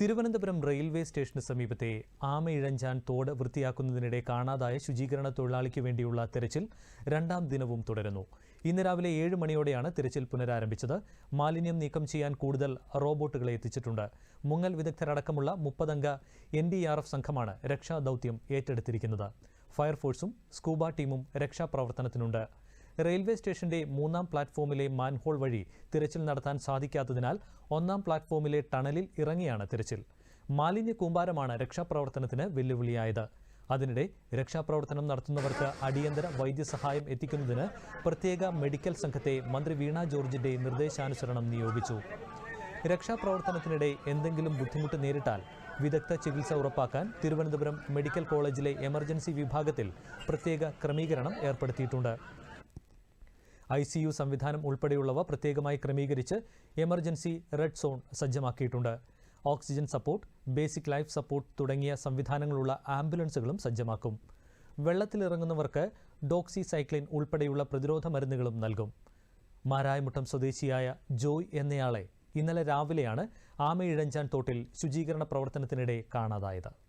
Thiruvananthapuram railway സ്റ്റേഷന് സമീപത്തെ ആമയിഴഞ്ചാൻ തോട് വൃത്തിയാക്കുന്നതിനിടെ കാണാതായ ശുചീകരണ തൊഴിലാളിക്ക് വേണ്ടിയുള്ള തെരച്ചിൽ രണ്ടാം ദിനവും തുടരുന്നു. ഇന്ന് രാവിലെ ഏഴ് മണിയോടെയാണ് തിരച്ചിൽ പുനരാരംഭിച്ചത്. മാലിന്യം നീക്കം ചെയ്യാൻ കൂടുതൽ റോബോട്ടുകളെ എത്തിച്ചിട്ടുണ്ട്. മുങ്ങൽ വിദഗ്ധരടക്കമുള്ള മുപ്പതംഗ എൻ ഡി ആർ എഫ് സംഘമാണ് രക്ഷാദൌത്യം ഏറ്റെടുത്തിരിക്കുന്നത്. ഫയർഫോഴ്സും സ്കൂബ ടീമും രക്ഷാപ്രവർത്തനത്തിനുണ്ട്. റെയിൽവേ സ്റ്റേഷന്റെ മൂന്നാം പ്ലാറ്റ്ഫോമിലെ മാൻഹോൾ വഴി തിരച്ചിൽ നടത്താൻ സാധിക്കാത്തതിനാൽ ഒന്നാം പ്ലാറ്റ്ഫോമിലെ ടണലിൽ ഇറങ്ങിയാണ് തിരച്ചിൽ. മാലിന്യ കൂമ്പാരമാണ് രക്ഷാപ്രവർത്തനത്തിന് വെല്ലുവിളിയായത്. അതിനിടെ രക്ഷാപ്രവർത്തനം നടത്തുന്നവർക്ക് അടിയന്തര വൈദ്യസഹായം എത്തിക്കുന്നതിന് പ്രത്യേക മെഡിക്കൽ സംഘത്തെ മന്ത്രി വീണ ജോർജിന്റെ നിർദ്ദേശാനുസരണം നിയോഗിച്ചു. രക്ഷാപ്രവർത്തനത്തിനിടെ എന്തെങ്കിലും ബുദ്ധിമുട്ട് നേരിട്ടാൽ വിദഗ്ധ ചികിത്സ ഉറപ്പാക്കാൻ തിരുവനന്തപുരം മെഡിക്കൽ കോളേജിലെ എമർജൻസി വിഭാഗത്തിൽ പ്രത്യേക ക്രമീകരണം ഏർപ്പെടുത്തിയിട്ടുണ്ട്. ഐ സി യു സംവിധാനം ഉൾപ്പെടെയുള്ളവ പ്രത്യേകമായി ക്രമീകരിച്ച് എമർജൻസി റെഡ് സോൺ സജ്ജമാക്കിയിട്ടുണ്ട്. Oxygen support basic life support തുടങ്ങിയ സംവിധാനങ്ങളുള്ള ആംബുലൻസുകളും സജ്ജമാക്കും. വെള്ളത്തിലിറങ്ങുന്നവർക്ക് ഡോക്സി സൈക്ലിൻ ഉൾപ്പെടെയുള്ള പ്രതിരോധ മരുന്നുകളും നൽകും. മാരായമുട്ടം സ്വദേശിയായ ജോയ് എന്നയാളെ ഇന്നലെ രാവിലെയാണ് ആമയിഴഞ്ചാൻ തോട്ടിൽ ശുചീകരണ പ്രവർത്തനത്തിനിടെ കാണാതായത്.